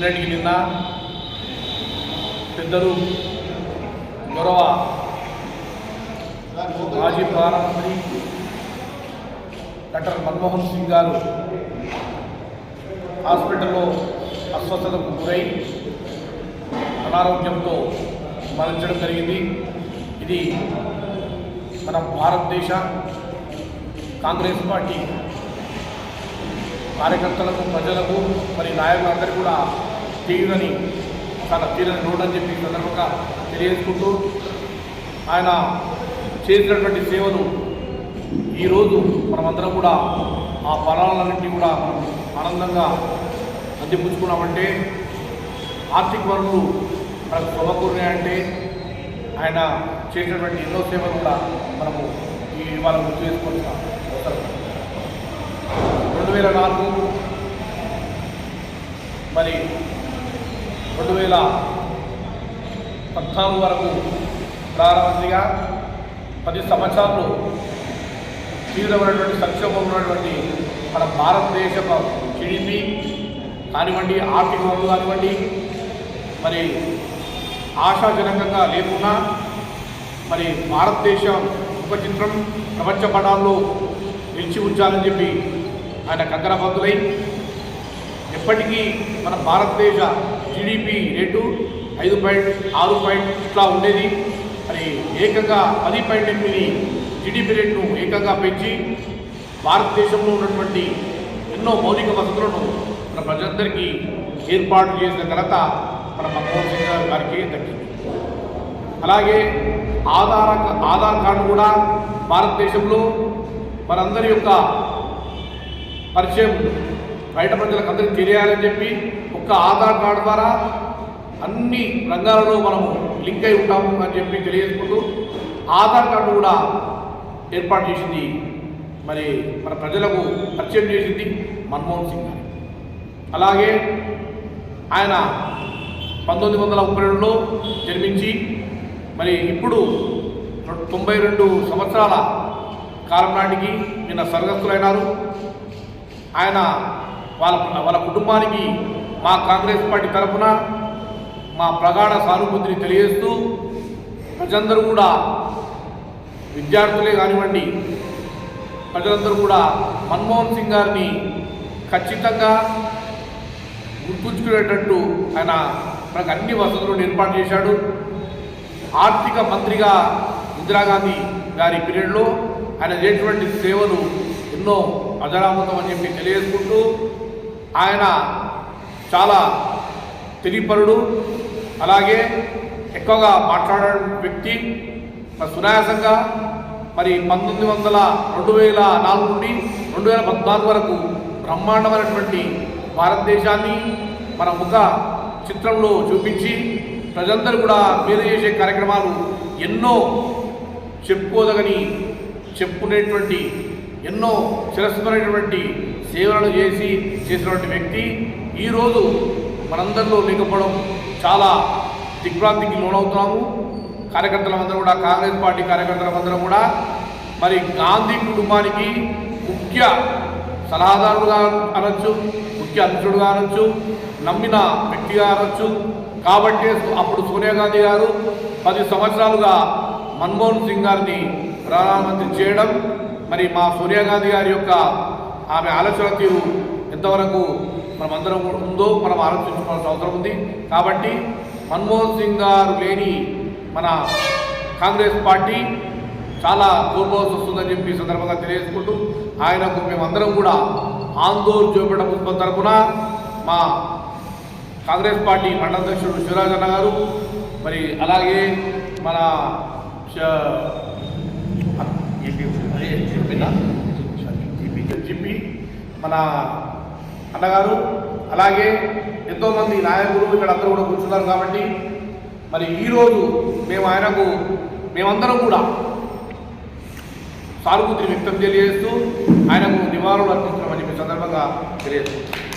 నిన్నటికి నిన్న పెద్దలు గౌరవ మాజీ ప్రధానమంత్రి డాక్టర్ మన్మోహన్ సింగ్ గారు హాస్పిటల్లో అస్వస్థతకు గురై అనారోగ్యంతో మరణించడం జరిగింది. ఇది మన భారతదేశ కాంగ్రెస్ పార్టీ కార్యకర్తలకు ప్రజలకు మరి నాయకులందరికీ కూడా తీరని చాలా తీరని రోడ్ అని చెప్పి సందర్భంగా తెలియజేసుకుంటూ ఆయన చేసినటువంటి సేవలు ఈరోజు మనమందరం కూడా ఆ ఫలాలన్నింటినీ కూడా మనం ఆనందంగా అందిపుచ్చుకున్నామంటే ఆర్థిక వనరులు మనకు సమకూరినాయంటే ఆయన చేసినటువంటి ఎన్నో సేవలు కూడా మనము ఈ ఇవాళ గుర్తు చేసుకోవాల్సిన అవసరం రెండు వేల నాలుగు మరి రెండు వేల పద్నాలుగు వరకు ప్రధానమంత్రిగా పది సంవత్సరాలు తీవ్రమైనటువంటి సంక్షోభం ఉన్నటువంటి మన భారతదేశ జిడిపి కానివ్వండి ఆర్థిక వనరులు కానివ్వండి మరి ఆశాజనకంగా లేకున్నా మరి భారతదేశం ఒక చిత్రం ప్రపంచ పటాల్లో నిలిచి ఉంచాలని చెప్పి ఆయన కంకరబద్దులై ఎప్పటికీ మన భారతదేశ జీడిపి రేటు ఐదు పాయింట్ ఆరు పాయింట్ ఇట్లా ఉండేది. మరి ఏకంగా పది పాయింట్ ఎనిమిది జీడిపి రేటును ఏకంగా పెంచి భారతదేశంలో ఉన్నటువంటి ఎన్నో మౌలిక వసతులను మన ప్రజలందరికీ ఏర్పాటు చేసిన ఘనత మన మన్మోహన్ సింగ్ గారికి దక్కింది. అలాగే ఆధార్ ఆధార్ కార్డు కూడా భారతదేశంలో మనందరి యొక్క పరిచయం బయట ప్రజలకు అందరికీ తెలియాలని చెప్పి ఒక్క ఆధార్ కార్డు ద్వారా అన్ని రంగాలలో మనము లింక్ అయి ఉంటాము అని చెప్పి తెలియజేసుకుంటూ ఆధార్ కార్డు కూడా ఏర్పాటు చేసింది మరి మన ప్రజలకు పరిచయం చేసింది మన్మోహన్ సింగ్ గారు. అలాగే ఆయన పంతొమ్మిది వందల ముప్పై రెండులో జన్మించి మరి ఇప్పుడు తొంభై రెండు సంవత్సరాల కాలం నాటికి నిన్న స్వర్గస్థులైనారు. ఆయన వాళ్ళ వాళ్ళ కుటుంబానికి మా కాంగ్రెస్ పార్టీ తరఫున మా ప్రగాఢ సానుభూతిని తెలియజేస్తూ ప్రజలందరూ కూడా విద్యార్థులే కానివ్వండి ప్రజలందరూ కూడా మన్మోహన్ సింగ్ గారిని ఖచ్చితంగా గుర్తుంచుకునేటట్టు ఆయన మనకు అన్ని వసతులను ఏర్పాటు చేశాడు. ఆర్థిక మంత్రిగా ఇందిరాగాంధీ గారి పీరియడ్లో ఆయన చేసినటువంటి సేవలు ఎన్నో అజరామతం అని చెప్పి తెలియజేసుకుంటూ ఆయన చాలా తెలియపరుడు అలాగే ఎక్కువగా మాట్లాడే వ్యక్తి మరి సునాయాసంగా మరి పంతొమ్మిది వందల రెండు వేల నాలుగు నుండి రెండు వేల పద్నాలుగు వరకు బ్రహ్మాండమైనటువంటి భారతదేశాన్ని మన ముఖ చిత్రంలో చూపించి ప్రజలందరూ కూడా మేలు చేసే కార్యక్రమాలు ఎన్నో చెప్పుకోదగని చెప్పుకునేటువంటి ఎన్నో చిరస్మరైనటువంటి సేవలను చేసి చేసినటువంటి వ్యక్తి. ఈరోజు మనందరిలో లేకపోవడం చాలా దిగ్భ్రాంతికి లోనవుతున్నాము. కార్యకర్తలందరూ కూడా కాంగ్రెస్ పార్టీ కార్యకర్తలందరూ కూడా. మరి గాంధీ కుటుంబానికి ముఖ్య సలహాదారుడుగా అనొచ్చు ముఖ్య అధ్యక్షుడుగా అనొచ్చు నమ్మిన వ్యక్తిగా అనొచ్చు. కాబట్టి అప్పుడు సోనియా గాంధీ గారు పది సంవత్సరాలుగా మన్మోహన్ సింగ్ గారిని ప్రధానమంత్రి చేయడం మరి మా సోనియా గాంధీ గారి యొక్క ఆమె ఆలోచన తీరు ఎంతవరకు మనమందరం ఉందో మనం ఆలోచించుకోవాల్సిన అవసరం ఉంది కాబట్టి మన్మోహన్ సింగ్ గారు లేని మన కాంగ్రెస్ పార్టీ చాలా కోల్పోవాల్సి వస్తుందని చెప్పి సందర్భంగా తెలియజేసుకుంటూ ఆయనకు మేమందరం కూడా ఆందోళన చూపడం పుష్పం తరపున మా కాంగ్రెస్ పార్టీ మండలాధ్యక్షుడు శివరాజన్న గారు మరి అలాగే మన చెప్పినా? జిపి మన అన్నగారు అలాగే ఎంతోమంది నాయకులు ఇక్కడ అందరూ కూడా కూర్చున్నారు కాబట్టి మరి ఈరోజు మేము ఆయనకు మేమందరం కూడా సానుభూతిని వ్యక్తం తెలియజేస్తూ ఆయనకు నివారణలు అర్పించడం అని చెప్పి సందర్భంగా తెలియజేస్తున్నాం.